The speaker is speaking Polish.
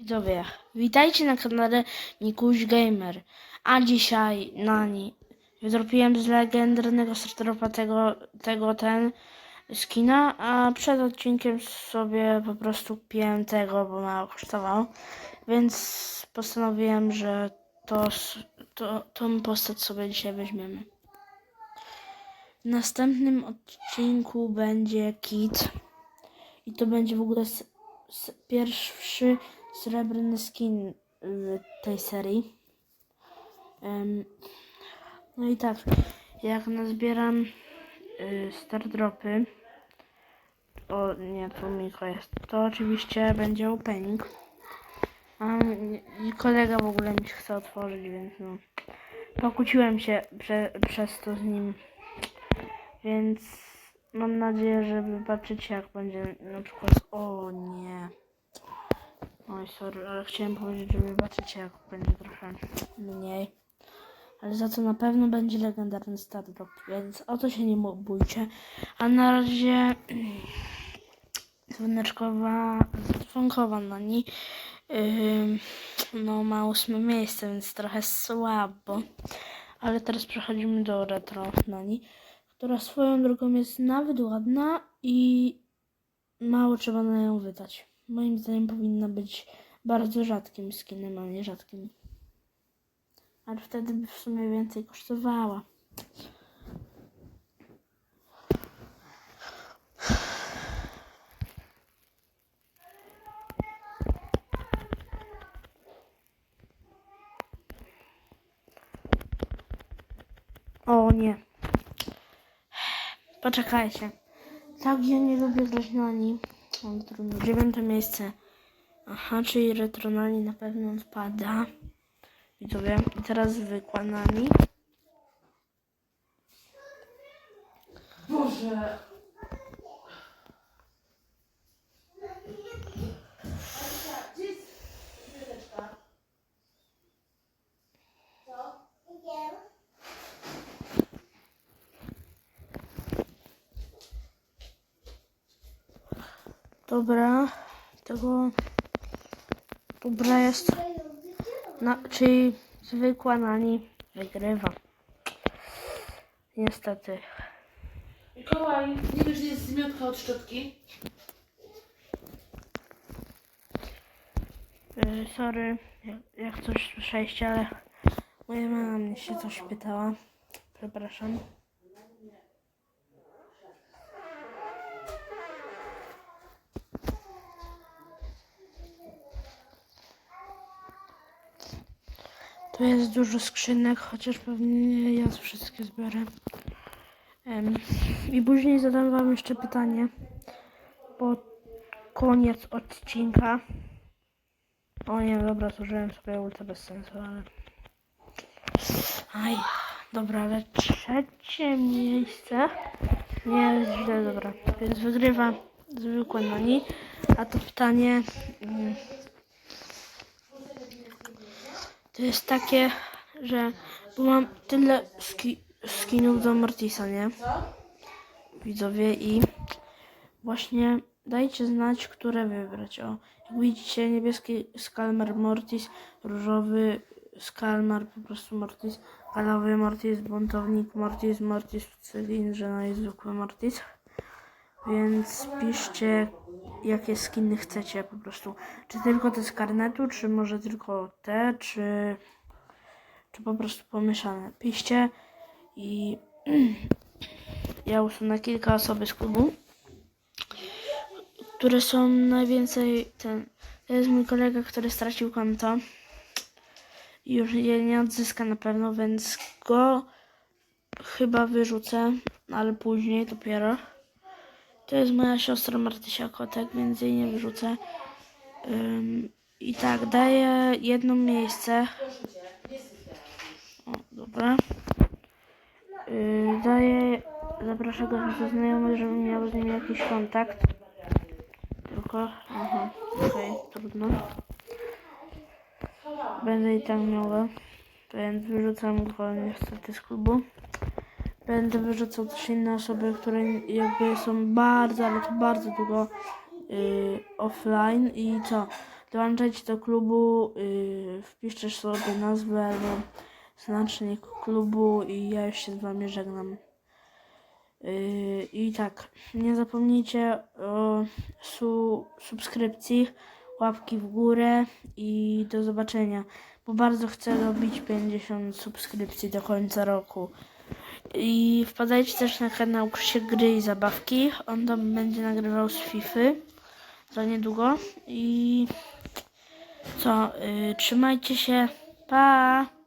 Widzowie, witajcie na kanale Mikuś Gamer. A dzisiaj na ni zrobiłem z legendarnego starteropa tego, tego ten skina, a przed odcinkiem sobie po prostu kupiłem tego, bo mało kosztował. Więc postanowiłem, że to, to, tą postać sobie dzisiaj weźmiemy. W następnym odcinku będzie Kit. I to będzie w ogóle pierwszy srebrny skin y, tej serii. No i tak, jak nazbieram y, star dropy, o nie, tu Miko jest, to oczywiście będzie opening. A kolega w ogóle mi chce otworzyć, więc no. Pokłóciłem się prze, przez to z nim. Więc mam nadzieję, że wybaczycie, jak będzie na przykład. O nie. Oj, sorry, ale chciałem powiedzieć, że wybaczycie, jak będzie trochę mniej. Ale za to na pewno będzie legendarny stardrop, więc o to się nie bójcie. A na razie dzwoneczkowa, dzwonkowa na niej no ma ósme miejsce, więc trochę słabo. Ale teraz przechodzimy do retro na niej, która swoją drogą jest nawet ładna i mało trzeba na nią wydać. Moim zdaniem powinna być bardzo rzadkim skinem, a nie rzadkim. Ale wtedy by w sumie więcej kosztowała. O nie. Poczekajcie. Tak, ja nie lubię grać na nim. Trudno. Dziewiąte miejsce. Aha, czyli retronani na pewno odpada. Widzowie. I teraz zwykła nani. Boże. Dobra. Tego... Dobra jest. Na, czyli zwykła nani wygrywa. Niestety. Mikołaj, nie wiesz, że jest zmiotka od szczotki? Yy, sorry, jak, jak coś słyszeliście, ale moja mama mnie się coś pytała. Przepraszam. Tu jest dużo skrzynek, chociaż pewnie ja wszystkie zbiorę. I później zadam wam jeszcze pytanie, bo koniec odcinka. O nie, dobra, zużyłem sobie ulta bez sensu, ale... Aj, dobra, ale trzecie miejsce nie jest źle, dobra. Więc wygrywa zwykłe nani. A to pytanie... To jest takie, że... Bo mam tyle ski, skinów do Mortisa, nie? Widzowie i właśnie dajcie znać, które wybrać. O, jak widzicie, niebieski Skalmar Mortis, różowy Skalmar, po prostu Mortis, galowy Mortis, buntownik Mortis, Mortis w cylindrze, no i zwykły Mortis. Więc piszcie, jakie skiny chcecie po prostu. Czy tylko te z karnetu, czy może tylko te, czy, czy po prostu pomieszane. Piszcie i ja usunę kilka osoby z klubu, które są najwięcej ten. To jest mój kolega, który stracił konto. I już je nie odzyska na pewno, więc go chyba wyrzucę, ale później dopiero. To jest moja siostra Martysia Kotek, więc jej nie wyrzucę. Ym, I tak, daję jedno miejsce. O, dobra. Yy, daję, zaproszę go do znajomych, żeby miał z nim jakiś kontakt. Tylko, aha, okej, trudno. Będę i tak miał go, więc wyrzucam go niestety z klubu. Będę wyrzucał też inne osoby, które jakby są bardzo, ale to bardzo długo yy, offline i co? dołączajcie do klubu, yy, wpiszcie sobie nazwę albo znacznik klubu i ja już się z wami żegnam. Yy, I tak, nie zapomnijcie o su subskrypcji, łapki w górę i do zobaczenia, bo bardzo chcę robić 50 subskrypcji do końca roku. I wpadajcie też na kanał Krzysiek Gry i Zabawki, on tam będzie nagrywał z Fify za niedługo. I co, yy, trzymajcie się, pa!